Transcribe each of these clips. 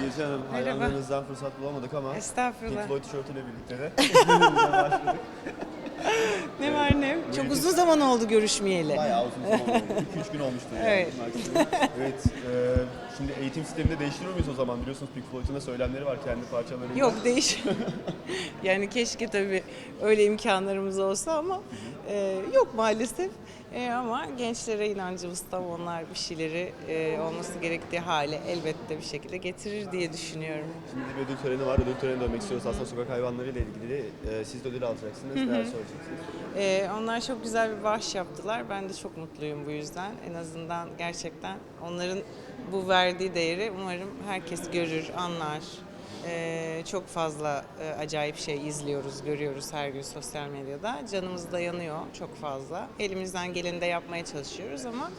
Gece Hanım hayranlarınızdan fırsat bulamadık ama Pink Floyd tişörtüyle birlikte de. başladık. Ne var ne? Çok uzun zaman oldu görüşmeyeli. Bayağı uzun zaman oldu. 2-3 gün olmuştur yani. Evet. evet. e, şimdi eğitim sisteminde değiştiriyor muyuz o zaman? Biliyorsunuz Pink Floyd'un da söylemleri var kendi parçalarında. Yok değiş. yani keşke tabii öyle imkanlarımız olsa ama e, yok maalesef. E, ama gençlere inancımız tam onlar bir şeyleri e, olması gerektiği hale elbette bir şekilde getirir diye düşünüyorum. Şimdi bir ödül töreni var. Ödül törenine dönmek istiyoruz. Aslında sokak hayvanlarıyla ilgili. E, siz de ödül alacaksınız. Neler söyleyeceksiniz? Ee, onlar çok güzel bir bağış yaptılar. Ben de çok mutluyum bu yüzden. En azından gerçekten onların bu verdiği değeri umarım herkes görür, anlar. Ee, çok fazla e, acayip şey izliyoruz, görüyoruz her gün sosyal medyada. Canımız da yanıyor çok fazla. Elimizden geleni de yapmaya çalışıyoruz ama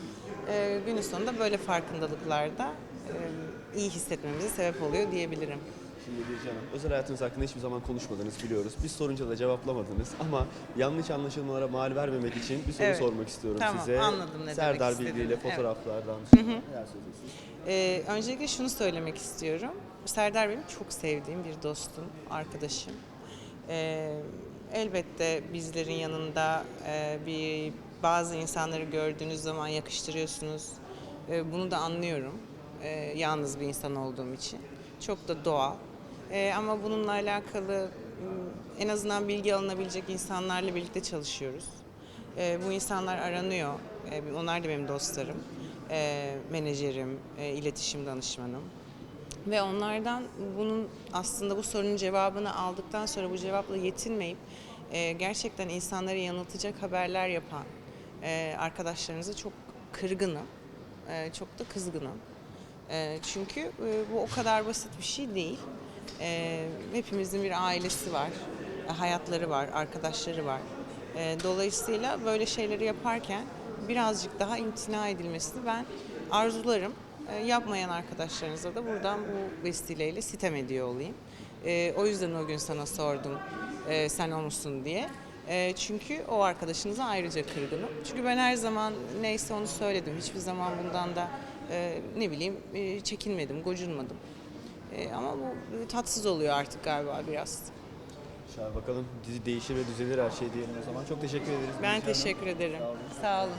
e, günün sonunda böyle farkındalıklarda e, iyi hissetmemize sebep oluyor diyebilirim. Şimdi Hanım, özel hayatınız hakkında hiçbir zaman konuşmadınız biliyoruz. Biz sorunca da cevaplamadınız ama yanlış anlaşılmalara mal vermemek için bir soru Evet. sormak istiyorum Tamam, size. anladım ne demek Serdar istediğini. Bilgi ile Evet. fotoğraflardan sonra neler söyleyeceksiniz? Ee, öncelikle şunu söylemek istiyorum. Serdar benim çok sevdiğim bir dostum, arkadaşım. Ee, elbette bizlerin yanında e, bir bazı insanları gördüğünüz zaman yakıştırıyorsunuz. Ee, bunu da anlıyorum. Ee, yalnız bir insan olduğum için. Çok da doğal. Ee, ama bununla alakalı en azından bilgi alınabilecek insanlarla birlikte çalışıyoruz. Ee, bu insanlar aranıyor. Ee, onlar da benim dostlarım. Ee, menajerim, e, iletişim danışmanım. Ve onlardan bunun aslında bu sorunun cevabını aldıktan sonra bu cevapla yetinmeyip e, gerçekten insanları yanıltacak haberler yapan e, arkadaşlarınıza çok kırgınım. E, çok da kızgınım. E, çünkü e, bu o kadar basit bir şey değil. E, hepimizin bir ailesi var, e, hayatları var, arkadaşları var. E, dolayısıyla böyle şeyleri yaparken birazcık daha imtina edilmesini ben arzularım. E, yapmayan arkadaşlarınıza da buradan bu vesileyle sitem ediyor olayım. E, o yüzden o gün sana sordum e, sen o musun diye. E, çünkü o arkadaşınıza ayrıca kırgınım. Çünkü ben her zaman neyse onu söyledim. Hiçbir zaman bundan da e, ne bileyim e, çekinmedim, gocunmadım. E, ama bu tatsız oluyor artık galiba biraz. İnşallah bakalım dizi değişir ve düzelir her şey diyelim o zaman. Çok teşekkür ederiz. Ben teşekkür ederim. Sağ olun. Sağ olun.